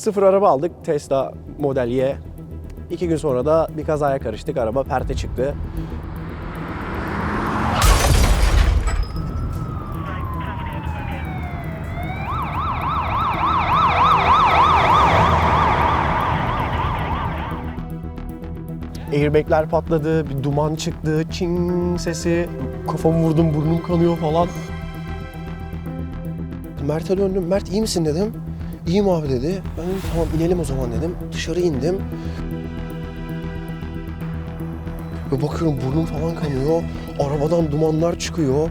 sıfır araba aldık. Tesla Model Y. İki gün sonra da bir kazaya karıştık. Araba perte çıktı. Airbag'ler patladı, bir duman çıktı, çing sesi, kafamı vurdum, burnum kanıyor falan. Mert'e döndüm, Mert iyi misin dedim. İyiyim abi dedi. Ben dedim, tamam inelim o zaman dedim. Dışarı indim. Ve bakıyorum burnum falan kanıyor. Arabadan dumanlar çıkıyor.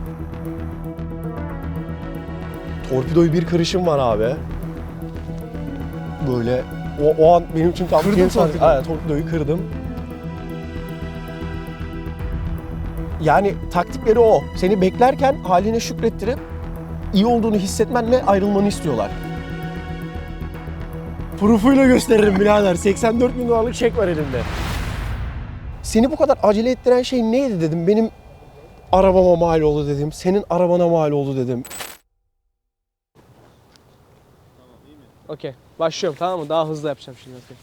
Torpidoyu bir kırışım var abi. Böyle o, o an benim için tam sahnesi- torpidoyu. Evet, torpidoyu kırdım. Yani taktikleri o. Seni beklerken haline şükrettirip iyi olduğunu hissetmenle ayrılmanı istiyorlar. Proof'uyla gösteririm birader. 84 bin dolarlık çek var elimde. Seni bu kadar acele ettiren şey neydi dedim. Benim arabama mal oldu dedim. Senin arabana mal oldu dedim. Okey. Başlıyorum tamam mı? Daha hızlı yapacağım şimdi. okey.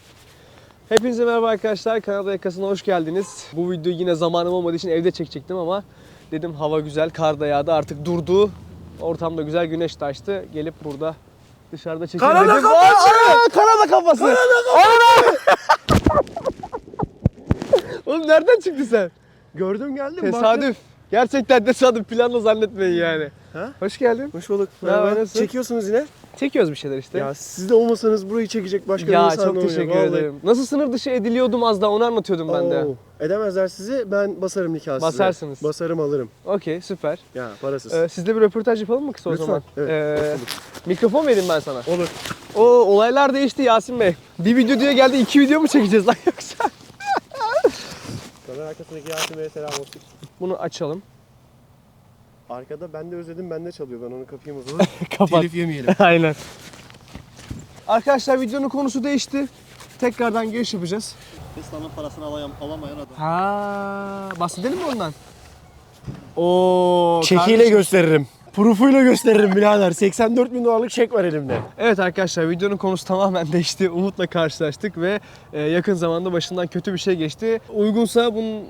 Hepinize merhaba arkadaşlar. Kanada yakasına hoş geldiniz. Bu videoyu yine zamanım olmadığı için evde çekecektim ama dedim hava güzel, kar da yağdı artık durdu. Ortamda güzel güneş de açtı. Gelip burada dışarıda Kanada dedim. kafası! Aa, Kanada kafası! Kanada Oğlum nereden çıktı sen? Gördüm geldim. baktım. Tesadüf. Gerçekten tesadüf planla zannetmeyin yani. Ha? Hoş geldin. Hoş bulduk. Merhaba, Merhaba. nasılsın? Çekiyorsunuz yine. Çekiyoruz bir şeyler işte. Ya siz de olmasanız burayı çekecek başka bir Ya insan çok teşekkür vallahi. ederim. Nasıl sınır dışı ediliyordum az daha onu anlatıyordum ben de. Oo, Edemezler sizi ben basarım nikah size. Basarsınız. Basarım alırım. Okey süper. Ya parasız. Ee, sizle bir röportaj yapalım mı kısa o Lütfen, zaman? evet, Ee, mikrofon vereyim ben sana. Olur. O olaylar değişti Yasin Bey. Bir video diye geldi iki video mu çekeceğiz lan yoksa? Kamera arkasındaki Yasin Bey'e selam olsun. Bunu açalım. Arkada ben de özledim ben de çalıyor. Ben onu kapayım o zaman. Kapat. Telif yemeyelim. Aynen. Arkadaşlar videonun konusu değişti. Tekrardan giriş yapacağız. Tesla'nın parasını alayam, alamayan adam. Ha, bahsedelim mi ondan? Oo, Çekiyle kardeşim. gösteririm. Proof'uyla gösteririm birader. 84 bin dolarlık çek var elimde. Evet arkadaşlar videonun konusu tamamen değişti. Umut'la karşılaştık ve e, yakın zamanda başından kötü bir şey geçti. Uygunsa bunun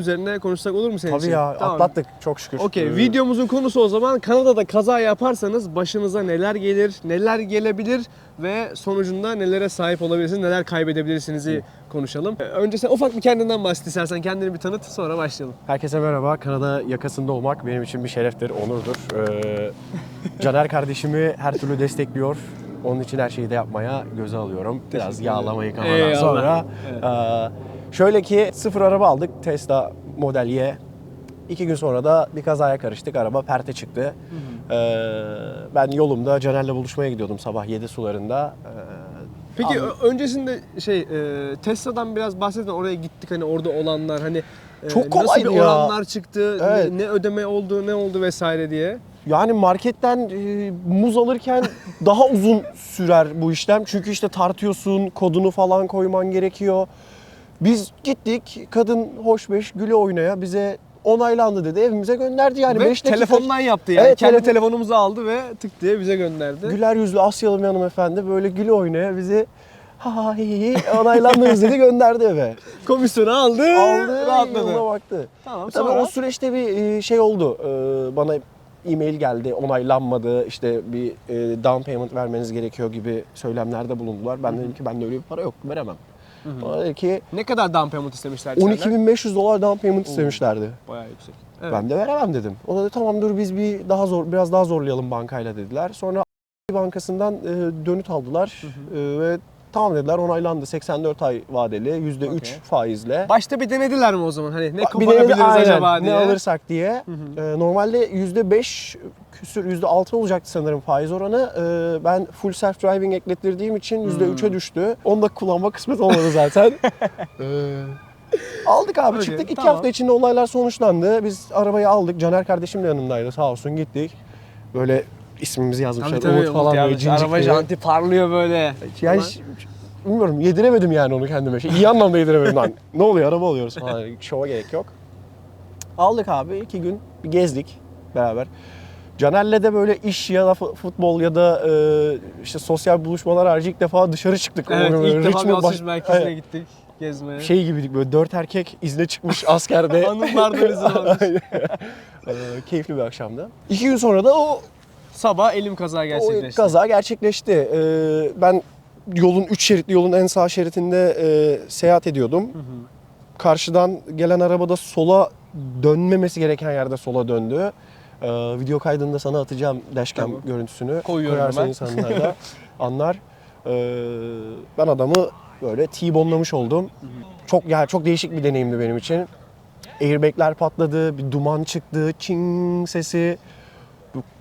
üzerine konuşsak olur mu senin Tabii için? ya Tamam. atlattık çok şükür. Okey Ee, videomuzun konusu o zaman Kanada'da kaza yaparsanız başınıza neler gelir, neler gelebilir ve sonucunda nelere sahip olabilirsiniz, neler kaybedebilirsinizi konuşalım. Ee, Önce sen ufak bir kendinden bahset istersen kendini bir tanıt sonra başlayalım. Herkese merhaba. Kanada yakasında olmak benim için bir şereftir, onurdur. Ee, Caner kardeşimi her türlü destekliyor. Onun için her şeyi de yapmaya göze alıyorum. Biraz yağlama yıkamadan Eyvallah. sonra. Evet. Ee, şöyle ki sıfır araba aldık. Tesla Model Y. İki gün sonra da bir kazaya karıştık. Araba perte çıktı. Ee, ben yolumda Caner'le buluşmaya gidiyordum sabah 7 sularında. Ee, Peki ö- öncesinde şey e, Tesla'dan biraz bahsedin oraya gittik hani orada olanlar hani e, Çok nasıl kolaydı bir ya. oranlar çıktı, Evet. ne, ne ödeme oldu, ne oldu vesaire diye. Yani marketten e, muz alırken daha uzun sürer bu işlem. Çünkü işte tartıyorsun, kodunu falan koyman gerekiyor. Biz gittik, kadın hoş beş güle oynaya bize onaylandı dedi. Evimize gönderdi yani. ve Beş dakika- telefondan yaptı yani. Evet, Kendi telefon- telefonumuzu aldı ve tık diye bize gönderdi. Güler yüzlü Asyalı bir hanımefendi böyle güle oynaya bizi ha ha hi hi hi, onaylandınız dedi gönderdi eve. Komisyonu aldı, Aldı, rahatladı. yoluna baktı. Tamam Tabii sonra o süreçte bir e, şey oldu. Ee, Bana e-mail geldi, onaylanmadı. İşte bir e, down payment vermeniz gerekiyor gibi söylemlerde bulundular. Ben dedim ki bende öyle bir para yok, veremem. Bana dedi ki ne kadar down payment istemişler senden? 12.500 dolar down payment istemişlerdi. Bayağı yüksek. Evet. Ben de veremem dedim. O da dedi tamam dur biz bir daha zor biraz daha zorlayalım bankayla dediler. Sonra bankasından e, dönüt aldılar E, ve tamam dediler onaylandı. 84 ay vadeli %3 Okey. faizle. Başta bir denediler mi o zaman? Hani ne aynen, acaba diye. Ne alırsak diye. Ee, normalde %5 küsür %6 olacaktı sanırım faiz oranı. Ee, ben full self driving eklettirdiğim için %3'e düştü. Onu da kullanma kısmet olmadı zaten. Ee, aldık abi Öyle, çıktık. İki tamam. hafta içinde olaylar sonuçlandı. Biz arabayı aldık. Caner kardeşim de yanımdaydı sağ olsun gittik. Böyle ismimizi yazmışlar. Tabii tabii. Umut falan böyle cincik Araba diye. janti parlıyor böyle. Yani ş- bilmiyorum yediremedim yani onu kendime. Şey, iyi anlamda yediremedim lan. Ne oluyor araba alıyoruz falan. Şova gerek yok. Aldık abi iki gün bir gezdik beraber. Caner'le de böyle iş ya da fu- futbol ya da e, işte sosyal buluşmalar harici ilk defa dışarı çıktık. Evet ilk defa bir alışveriş merkezine Aynen. gittik gezmeye. Şey gibiydik böyle dört erkek izne çıkmış askerde. Anılardan izin almış. Keyifli bir akşamdı. İki gün sonra da o, Sabah elim kaza o gerçekleşti. kaza gerçekleşti. Ee, ben yolun üç şeritli yolun en sağ şeridinde e, seyahat ediyordum. Karşıdan gelen arabada sola dönmemesi gereken yerde sola döndü. Ee, video kaydında sana atacağım dashcam Tamam. görüntüsünü. Koyuyorum Koyarsan hemen. insanlar da anlar. Ee, ben adamı böyle T-bone'lamış oldum. Çok yani çok değişik bir deneyimdi benim için. Airbag'ler patladı, bir duman çıktı, çing sesi.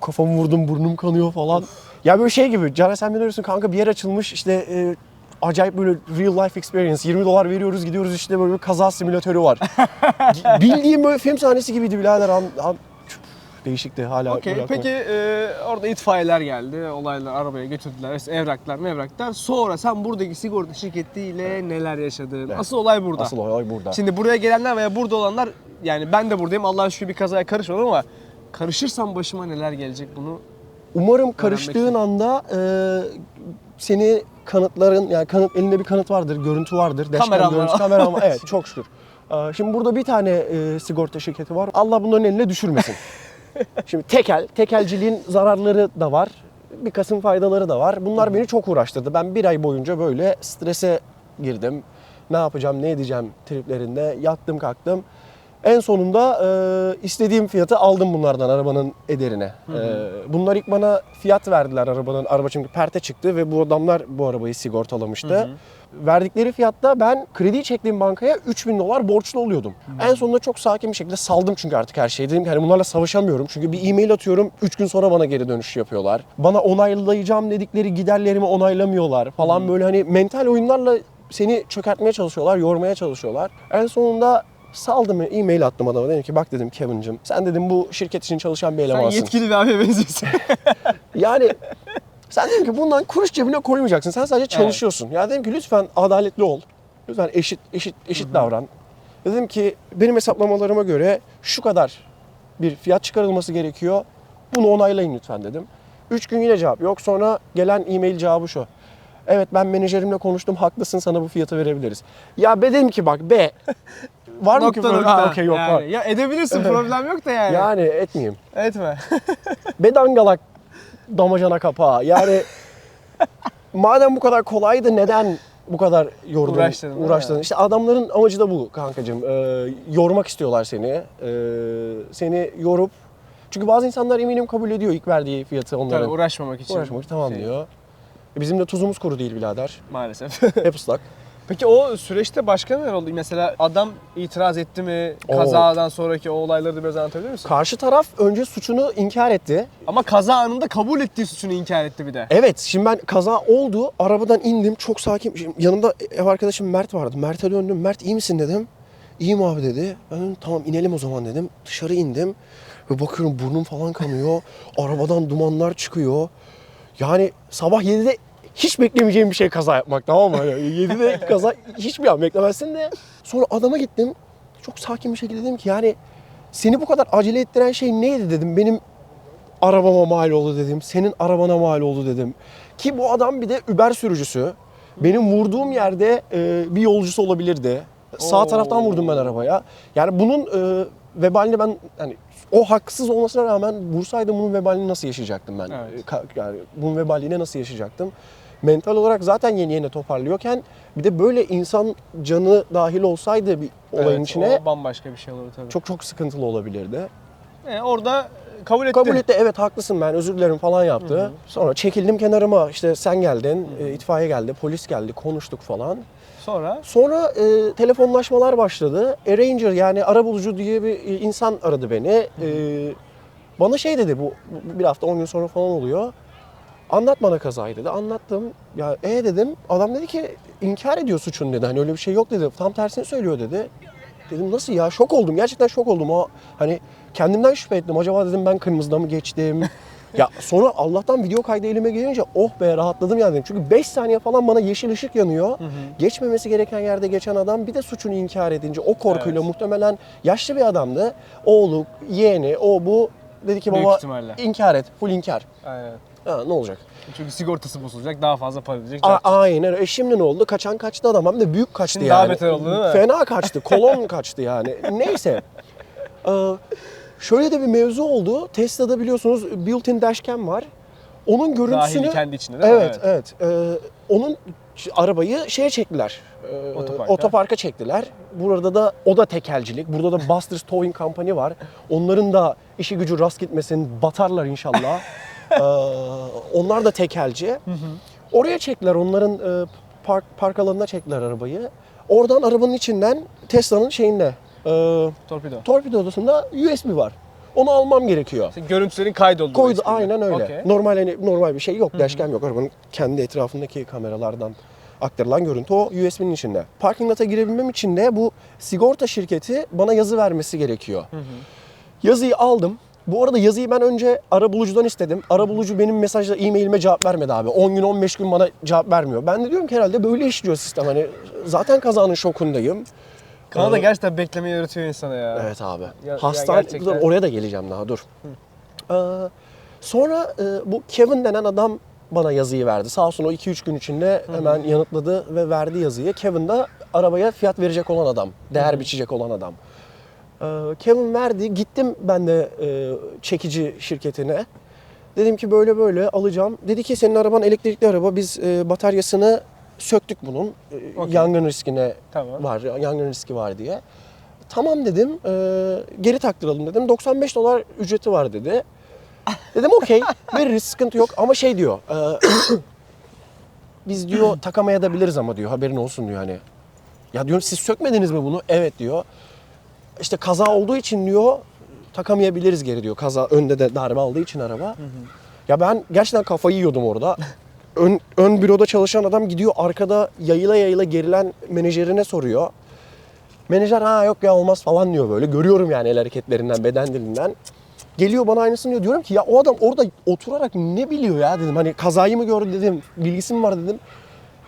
Kafamı vurdum, burnum kanıyor falan. Ya böyle şey gibi, Caner sen biliyorsun kanka bir yer açılmış işte e, acayip böyle real life experience. 20 dolar veriyoruz gidiyoruz işte böyle bir kaza simülatörü var. Bildiğim böyle film sahnesi gibiydi birader. An, an, değişikti hala. Okey. Peki e, orada itfaiyeler geldi. Olaylar arabaya götürdüler. İşte evraklar mevraklar. Sonra sen buradaki sigorta şirketiyle neler yaşadın? Evet. Asıl olay burada. Asıl olay burada. Şimdi buraya gelenler veya burada olanlar yani ben de buradayım. Allah'a şükür bir kazaya karışmadım ama karışırsam başıma neler gelecek bunu Umarım karıştığın anda e, seni kanıtların yani kanıt elinde bir kanıt vardır, görüntü vardır. var. görüntüsü, kameram var. Evet çok şükür. E, Şimdi burada bir tane e, sigorta şirketi var. Allah bunların eline düşürmesin. Şimdi tekel, tekelciliğin zararları da var. Bir kısım faydaları da var. Bunlar beni çok uğraştırdı. Ben bir ay boyunca böyle strese girdim. Ne yapacağım, ne edeceğim triplerinde. Yattım kalktım. En sonunda e, istediğim fiyatı aldım bunlardan arabanın ederine. E, bunlar ilk bana fiyat verdiler arabanın. Araba çünkü perte çıktı ve bu adamlar bu arabayı sigortalamıştı. Verdikleri fiyatta ben kredi çektiğim bankaya 3000 dolar borçlu oluyordum. En sonunda çok sakin bir şekilde saldım çünkü artık her şeyi. Dedim ki hani bunlarla savaşamıyorum. Çünkü bir e-mail atıyorum 3 gün sonra bana geri dönüş yapıyorlar. Bana onaylayacağım dedikleri giderlerimi onaylamıyorlar falan böyle hani mental oyunlarla seni çökertmeye çalışıyorlar, yormaya çalışıyorlar. En sonunda saldım e-mail attım adama dedim ki bak dedim Kevin'cim sen dedim bu şirket için çalışan bir sen elemansın. yetkili bir abiye benziyorsun. Yani sen dedim ki bundan kuruş cebine koymayacaksın. Sen sadece çalışıyorsun. Ya dedim ki lütfen adaletli ol. Lütfen eşit eşit eşit davran. Dedim ki benim hesaplamalarıma göre şu kadar bir fiyat çıkarılması gerekiyor. Bunu onaylayın lütfen dedim. Üç gün yine cevap yok. Sonra gelen e-mail cevabı şu. Evet ben menajerimle konuştum. Haklısın sana bu fiyatı verebiliriz. Ya be dedim ki bak be. Var mı nokta. Ha, Okey yok yani. var. Ya edebilirsin problem yok da yani. Yani etmeyeyim. Etme. Bedangalak damacana kapağı. Yani madem bu kadar kolaydı neden bu kadar yordun, mi? uğraştırdın? İşte adamların amacı da bu kankacığım. Ee, yormak istiyorlar seni. Ee, seni yorup çünkü bazı insanlar eminim kabul ediyor ilk verdiği fiyatı onların. Tabii uğraşmamak için. Uğraşmak tamam Şey, diyor. E, Bizim de tuzumuz kuru değil birader. Maalesef. Hep ıslak. Peki o süreçte başka neler oldu? Mesela adam itiraz etti mi? Oo. Kazadan sonraki o olayları da biraz anlatabilir misin? Karşı taraf önce suçunu inkar etti. Ama kaza anında kabul ettiği suçunu inkar etti bir de. Evet şimdi ben kaza oldu. Arabadan indim çok sakin. Şimdi yanımda ev arkadaşım Mert vardı. Mert'e döndüm. Mert iyi misin dedim. İyiyim abi dedi. Ben dedim, tamam inelim o zaman dedim. Dışarı indim. Ve bakıyorum burnum falan kanıyor. Arabadan dumanlar çıkıyor. Yani sabah 7'de hiç beklemeyeceğim bir şey kaza yapmak tamam mı? Yani 7'de kaza hiçbir an beklemezsin de. Sonra adama gittim. Çok sakin bir şekilde dedim ki yani seni bu kadar acele ettiren şey neydi dedim. Benim arabama mal oldu dedim. Senin arabana mal oldu dedim. Ki bu adam bir de Uber sürücüsü. Benim vurduğum yerde e, bir yolcusu olabilirdi. Sağ Oo. taraftan vurdum ben arabaya. Yani bunun e, vebalini ben hani o haksız olmasına rağmen vursaydım bunun vebalini nasıl yaşayacaktım ben? Evet. Ka- Yani bunun vebalini nasıl yaşayacaktım? Mental olarak zaten yeni yeni toparlıyorken bir de böyle insan canı dahil olsaydı bir olayın Evet, içine O bambaşka bir şey olur tabii. çok çok sıkıntılı olabilirdi. E, orada kabul etti. Kabul etti evet haklısın ben özür dilerim falan yaptı. Sonra çekildim kenarıma işte sen geldin, e, itfaiye geldi, polis geldi, konuştuk falan. Sonra Sonra e, telefonlaşmalar başladı. Arranger yani arabulucu diye bir e, insan aradı beni. E, bana şey dedi bu bir hafta 10 gün sonra falan oluyor. Anlat bana kazayı dedi. Anlattım. Ya e dedim. Adam dedi ki inkar ediyor suçun dedi. Hani öyle bir şey yok dedi. Tam tersini söylüyor dedi. Dedim nasıl ya? Şok oldum. Gerçekten şok oldum. O hani kendimden şüphe ettim. Acaba dedim ben kırmızıda mı geçtim? ya sonra Allah'tan video kaydı elime gelince oh be rahatladım yani. Çünkü 5 saniye falan bana yeşil ışık yanıyor. Geçmemesi gereken yerde geçen adam bir de suçunu inkar edince o korkuyla Evet. muhtemelen yaşlı bir adamdı. Oğlu, yeğeni, o bu Dedi ki baba inkar et. Full inkar. Aynen. Ha, ne olacak? Çünkü sigortası bozulacak, daha fazla para ödeyecek. A- aynen öyle. E şimdi ne oldu? Kaçan kaçtı adam hem de büyük kaçtı Şimdi yani. daha beter oldu değil mi? Fena kaçtı. Kolon kaçtı yani. Neyse. Ee, şöyle de bir mevzu oldu. Tesla'da biliyorsunuz built-in dashcam var. Onun görüntüsünü... Dahili kendi içinde değil mi? Evet, evet. Ee, onun arabayı şeye çektiler. Ee, Otoparka. otoparka çektiler. Burada da o da tekelcilik. Burada da Buster's Towing Company var. Onların da işi gücü rast gitmesin, batarlar inşallah. Ee, onlar da tekelci. Oraya çektiler. Onların e, park, park alanına çektiler arabayı. Oradan arabanın içinden Tesla'nın şeyinde e, Torpido. torpido odasında USB var. Onu almam gerekiyor. Sen görüntülerin kaydoldu. Koydu eskiden. aynen öyle. Okey. Normal hani normal bir şey yok. Dashcam yok. Arabanın kendi etrafındaki kameralardan aktarılan görüntü o USB'nin içinde. Parking lot'a girebilmem için de bu sigorta şirketi bana yazı vermesi gerekiyor. Yazıyı aldım. Bu arada yazıyı ben önce arabulucudan istedim. Arabulucu benim mesajla e-mailime cevap vermedi abi. 10 gün 15 gün bana cevap vermiyor. Ben de diyorum ki herhalde böyle işliyor sistem. Hani zaten kazanın şokundayım. Kanada Ee, gerçekten beklemeyi öğretiyor insana ya. Evet abi. Ya- Hastane, gerçekten. dur, oraya da geleceğim daha dur. Ee, sonra e, bu Kevin denen adam bana yazıyı verdi. Sağ olsun o 2-3 gün içinde hemen yanıtladı ve verdi yazıyı. Kevin de arabaya fiyat verecek olan adam. Değer biçecek olan adam. Ee, Kevin verdi. Gittim ben de e, çekici şirketine. Dedim ki böyle böyle alacağım. Dedi ki senin araban elektrikli araba. Biz e, bataryasını söktük bunun. E, Okey. Yangın riskine Tamam. var, yangın riski var diye. Tamam dedim, e, geri taktıralım dedim. 95 dolar ücreti var dedi. Dedim okey, veririz, sıkıntı yok. Ama şey diyor, biz diyor takamaya da biliriz ama diyor, haberin olsun diyor hani. Ya diyorum siz sökmediniz mi bunu? Evet diyor. İşte kaza olduğu için diyor, takamayabiliriz geri diyor. Kaza önde de darbe aldığı için araba. Ya ben gerçekten kafayı yiyordum orada. Ön, ön büroda çalışan adam gidiyor arkada yayıla yayıla gerilen menajerine soruyor. Menajer ha yok ya olmaz falan diyor böyle. Görüyorum yani el hareketlerinden, beden dilinden. Geliyor bana aynısını diyor. Diyorum ki ya o adam orada oturarak ne biliyor ya dedim. Hani kazayı mı gördü dedim. Bilgisi mi var dedim.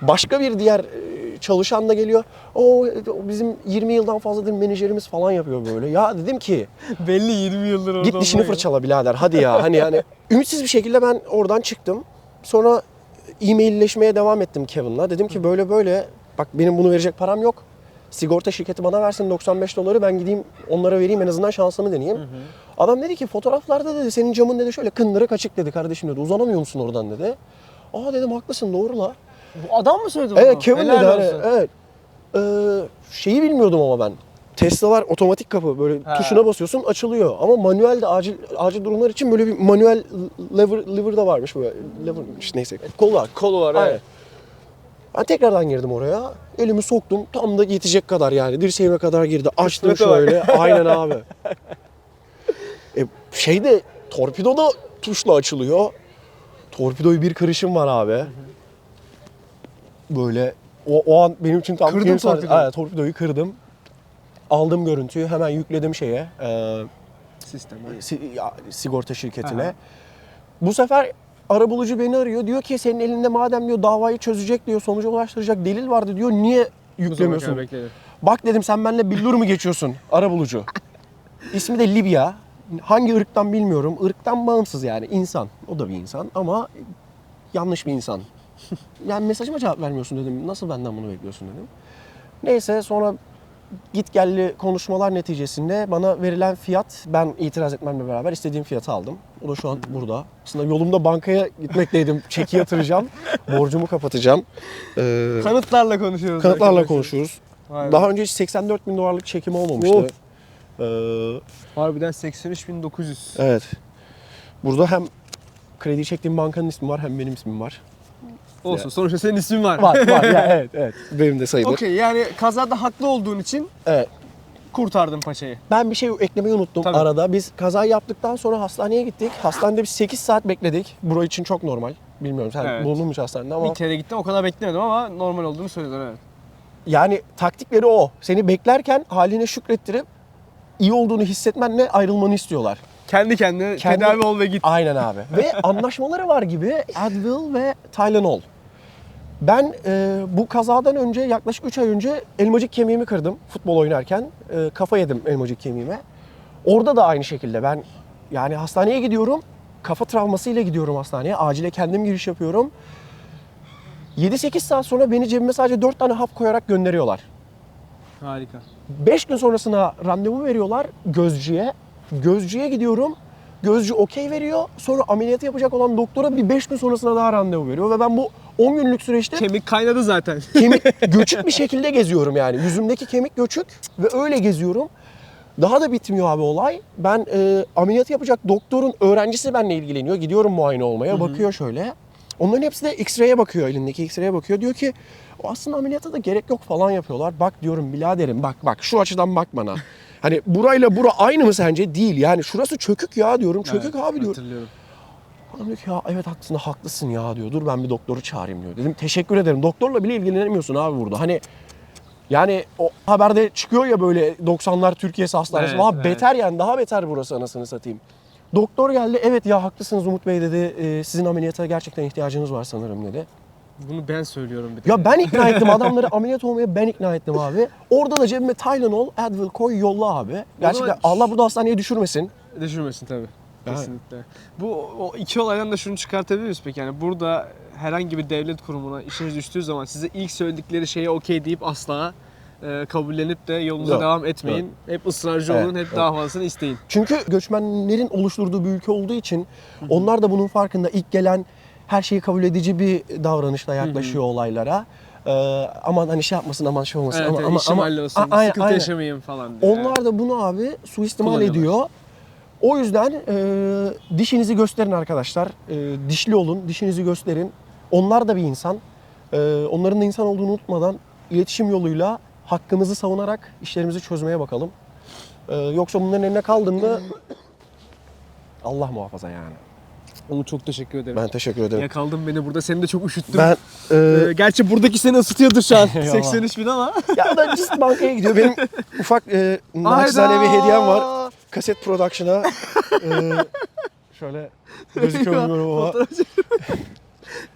Başka bir diğer e, çalışan da geliyor. O bizim 20 yıldan fazladır menajerimiz falan yapıyor böyle. Ya dedim ki Belli 20 yıldır orada Git dişini fırçala birader hadi ya. Hani yani ümitsiz bir şekilde ben oradan çıktım. Sonra e-mailleşmeye devam ettim Kevin'la. Dedim ki böyle böyle bak benim bunu verecek param yok. Sigorta şirketi bana versin 95 doları ben gideyim onlara vereyim en azından şansımı deneyeyim. Adam dedi ki fotoğraflarda dedi senin camın dedi şöyle kındırık açık dedi kardeşim dedi uzanamıyor musun oradan dedi. Aa dedim haklısın doğru la. Bu adam mı söyledi bunu? Evet Kevin Helal dedi hani, olsun. evet. Ee, şeyi bilmiyordum ama ben. Tesla'lar otomatik kapı böyle Ha. tuşuna basıyorsun açılıyor. Ama manuel de acil acil durumlar için böyle bir manuel lever lever da varmış böyle. Lever işte neyse. Kol var. Kolu var Aynen. evet. Ben tekrardan girdim oraya. Elimi soktum. Tam da yetecek kadar yani. Dirseğime kadar girdi. Açtım Kısmete bak. şöyle. Aynen abi. E, şey de torpido da tuşla açılıyor. Torpidoyu bir kırışım var abi. Böyle o, o an benim için tam Kırdın torpidoyu. Evet, torpidoyu kırdım. Aldım görüntüyü hemen yükledim şeye. E, Sistem. si- ya, sigorta şirketine. Aha. Bu sefer arabulucu beni arıyor. Diyor ki senin elinde madem diyor davayı çözecek diyor, sonuca ulaştıracak delil vardı diyor. Niye yüklemiyorsun? Bak dedim sen benimle billur mu geçiyorsun arabulucu? İsmi de Libya. Hangi ırktan bilmiyorum. Irktan bağımsız yani insan. O da bir insan ama yanlış bir insan. Yani mesajıma cevap vermiyorsun dedim. Nasıl benden bunu bekliyorsun dedim. Neyse sonra git gelli konuşmalar neticesinde bana verilen fiyat ben itiraz etmemle beraber istediğim fiyatı aldım. O da şu an burada. Aslında yolumda bankaya gitmekteydim. Çeki yatıracağım. borcumu kapatacağım. Ee, Kanıtlarla konuşuyoruz. kanıtlarla arkadaşlar. konuşuyoruz. Vay be. Daha önce hiç 84 bin dolarlık çekim olmamıştı. Of. Ee, Harbiden 83.900. evet. Burada hem kredi çektiğim bankanın ismi var hem benim ismim var. Olsun sonuçta senin ismin var. Var var ya evet evet. Benim de sayılır. Okey yani kazada haklı olduğun için Evet. kurtardın paçayı. Ben bir şey eklemeyi unuttum Tabii. arada. Biz kaza yaptıktan sonra hastaneye gittik. Hastanede biz 8 saat bekledik. Buro için çok normal. Bilmiyorum sen Evet. bulundun mu hastanede ama Bir kere gittim o kadar beklemedim ama normal olduğunu söylediler evet. yani taktikleri o. Seni beklerken haline şükrettirip iyi olduğunu hissetmenle ayrılmanı istiyorlar. Kendi kendine Kendi- tedavi ol ve git. Aynen abi. ve anlaşmaları var gibi Advil ve Tylenol. Ben e, bu kazadan önce yaklaşık 3 ay önce elmacık kemiğimi kırdım futbol oynarken. E, kafa yedim elmacık kemiğime. Orada da aynı şekilde ben yani hastaneye gidiyorum. Kafa travmasıyla gidiyorum hastaneye. Acile kendim giriş yapıyorum. 7-8 saat sonra beni cebime sadece 4 tane hap koyarak gönderiyorlar. Harika. 5 gün sonrasına randevu veriyorlar gözcüye. Gözcüye gidiyorum. Gözcü okey veriyor. Sonra ameliyatı yapacak olan doktora bir 5 gün sonrasına daha randevu veriyor. Ve ben bu 10 günlük süreçte Kemik kaynadı zaten. kemik göçük bir şekilde geziyorum yani. Yüzümdeki kemik göçük ve öyle geziyorum. Daha da bitmiyor abi olay. Ben e, ameliyatı yapacak doktorun öğrencisi benimle ilgileniyor. Gidiyorum muayene olmaya. Bakıyor şöyle. Onların hepsi de X-ray'e bakıyor. Elindeki X-ray'e bakıyor. Diyor ki o aslında ameliyata da gerek yok falan yapıyorlar. Bak diyorum biraderim bak bak şu açıdan bak bana. Hani burayla bura aynı mı sence? Değil. Yani şurası çökük ya diyorum. Çökük abi diyorum. Hatırlıyorum. Adam diyor ki ya evet haklısın haklısın ya diyor. Dur ben bir doktoru çağırayım diyor. Dedim teşekkür ederim. Doktorla bile ilgilenemiyorsun abi burada. Hani yani o haberde çıkıyor ya böyle 90'lar Türkiye'si hastanesi. Evet, Valla evet. beter yani daha beter burası anasını satayım. Doktor geldi evet ya haklısınız Umut Bey dedi. "Ee, sizin ameliyata gerçekten ihtiyacınız var sanırım dedi. Bunu ben söylüyorum bir de. Ya ben ikna ettim adamları ameliyat olmaya ben ikna ettim abi. Orada da cebime Tylenol, Advil koy yolla abi. Gerçekten zaman- Allah burada hastaneye düşürmesin. Düşürmesin tabii. Kesinlikle. Bu o iki olaydan da şunu çıkartabilir miyiz peki? Yani burada herhangi bir devlet kurumuna işiniz düştüğü zaman size ilk söyledikleri şeye okey deyip asla e, kabullenip de yolunuza Yok, devam etmeyin. Hep ısrarcı Evet, olun, hep daha fazlasını isteyin. Çünkü göçmenlerin oluşturduğu bir ülke olduğu için onlar da bunun farkında ilk gelen her şeyi kabul edici bir davranışla yaklaşıyor olaylara. Ee, aman hani şey yapmasın aman şey olmasın Evet, ama evet, ama işim ama hallolsun, A- aynen, sıkıntı aynen. yaşamayayım falan diye. Onlar da bunu abi suistimal ediyor. O yüzden e, dişinizi gösterin arkadaşlar. E, dişli olun, dişinizi gösterin. Onlar da bir insan. E, onların da insan olduğunu unutmadan iletişim yoluyla hakkımızı savunarak işlerimizi çözmeye bakalım. E, yoksa bunların eline kaldığında Allah muhafaza yani. Onu çok teşekkür ederim. Ben teşekkür ederim. Yakaldın beni burada. Seni de çok üşüttüm. Ben e, Ee, gerçi buradaki seni ısıtıyordur şu an. Eyvallah. 83 bin ama. ya da Cist Banka'ya gidiyor. Benim ufak e, naçizane bir hediyem var. Kaset Production'a e, şöyle gözüküyor mu ama.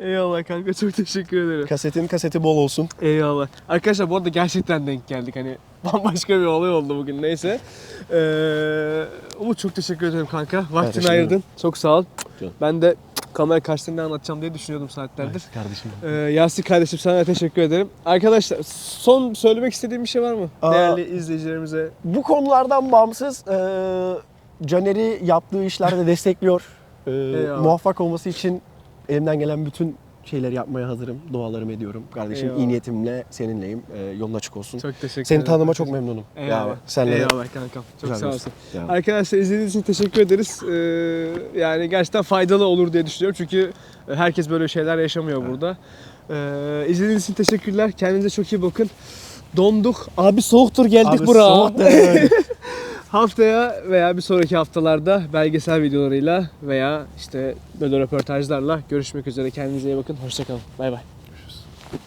Eyvallah kanka çok teşekkür ederim. kasetin kaseti bol olsun. Eyvallah. Arkadaşlar bu arada gerçekten denk geldik. Hani bambaşka bir olay oldu bugün neyse. Ee, Umut çok teşekkür ederim kanka. Vaktini ayırdın. Çok sağ ol. Canım. Ben de kamera karşısında ne anlatacağım diye düşünüyordum saatlerdir. kardeşim. Ee, Yasin kardeşim sana da teşekkür ederim. Arkadaşlar son söylemek istediğim bir şey var mı? Aa, Değerli izleyicilerimize. Bu konulardan bağımsız e, Caner'i yaptığı işlerde destekliyor. E, muvaffak olması için elimden gelen bütün şeyleri yapmaya hazırım. Dualarımı ediyorum kardeşim. Eyvallah. İyi niyetimle seninleyim. E, yolun açık olsun. Çok teşekkür Seni ederim. tanıdığıma çok memnunum. Eyvallah. Ya, senle de Eyvallah kankam. Çok güzel sağ bir- olasın. Ya. Arkadaşlar izlediğiniz için teşekkür ederiz. Ee, yani gerçekten faydalı olur diye düşünüyorum. Çünkü herkes böyle şeyler yaşamıyor burada. Ee, izlediğiniz için teşekkürler. Kendinize çok iyi bakın. Donduk. Abi soğuktur geldik Abi buraya. soğuk. Haftaya veya bir sonraki haftalarda belgesel videolarıyla veya işte böyle röportajlarla görüşmek üzere. Kendinize iyi bakın. Hoşçakalın. Bay bay.